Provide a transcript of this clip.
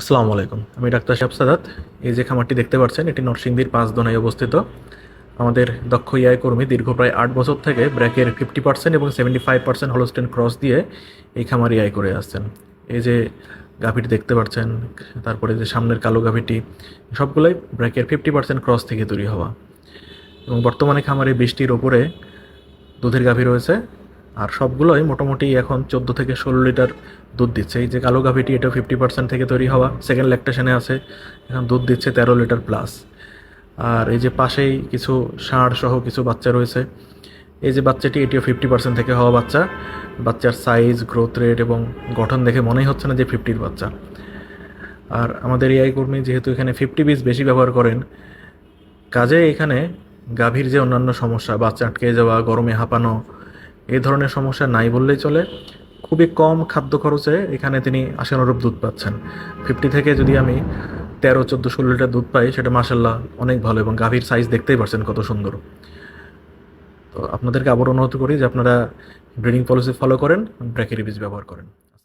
আসসালামু আলাইকুম। আমি ডাক্তার শাহ সাদাত। এই যে খামারটি দেখতে পাচ্ছেন, এটি নরসিংদীর পাঁচ পাঁচদোনায় অবস্থিত। আমাদের দক্ষ ইআই কর্মী দীর্ঘ প্রায় আট বছর থেকে ব্র্যাকের ফিফটি পার্সেন্ট এবং seventy five percent Holstein cross দিয়ে এই খামার ইআই করে আসছেন। এই যে গাভিটি দেখতে পাচ্ছেন, তারপরে যে সামনের কালো গাভিটি, সবগুলোই ব্র্যাকের ফিফটি পার্সেন্ট ক্রস থেকে তৈরি হওয়া। এবং বর্তমানে খামারে বৃষ্টির ওপরে দুধের গাভী রয়েছে। আর সবগুলোই মোটামুটি এখন চোদ্দ থেকে ষোলো লিটার দুধ দিচ্ছে। এই যে কালো গাভীটি, এটা ফিফটি পার্সেন্ট থেকে তৈরি হওয়া। সেকেন্ড ল্যাকটেশনে আছে, এখন দুধ দিচ্ছে তেরো লিটার প্লাস আর এই যে পাশেই কিছু ষাঁড় সহ কিছু বাচ্চা রয়েছে। এই যে বাচ্চাটি, এটিও ফিফটি পার্সেন্ট থেকে হওয়া বাচ্চা। বাচ্চার সাইজ গ্রোথ রেট এবং গঠন দেখে মনেই হচ্ছে না যে ফিফটির বাচ্চা। আর আমাদের এআই কর্মী যেহেতু এখানে ফিফটি পিস বেশি ব্যবহার করেন, কাজে এখানে গাভীর যে অন্যান্য সমস্যা, বাচ্চা আটকে যাওয়া, গরমে হাঁপানো এই ধরনের সমস্যা নাই বললেই চলে। খুবই কম খাদ্য খরচে এখানে তিনি আশানুরূপ দুধ পাচ্ছেন। ফিফটি থেকে যদি আমি তেরো, চোদ্দ, ষোলো লিটার দুধ পাই, সেটা মাসাল্লাহ অনেক ভালো এবং গাভীর সাইজ দেখতেই পারছেন কত সুন্দর। তো আপনাদেরকে আবার অনুরোধ করি যে আপনারা ব্রিডিং পলিসি ফলো করেন ব্র্যাকেরি বীজ ব্যবহার করেন।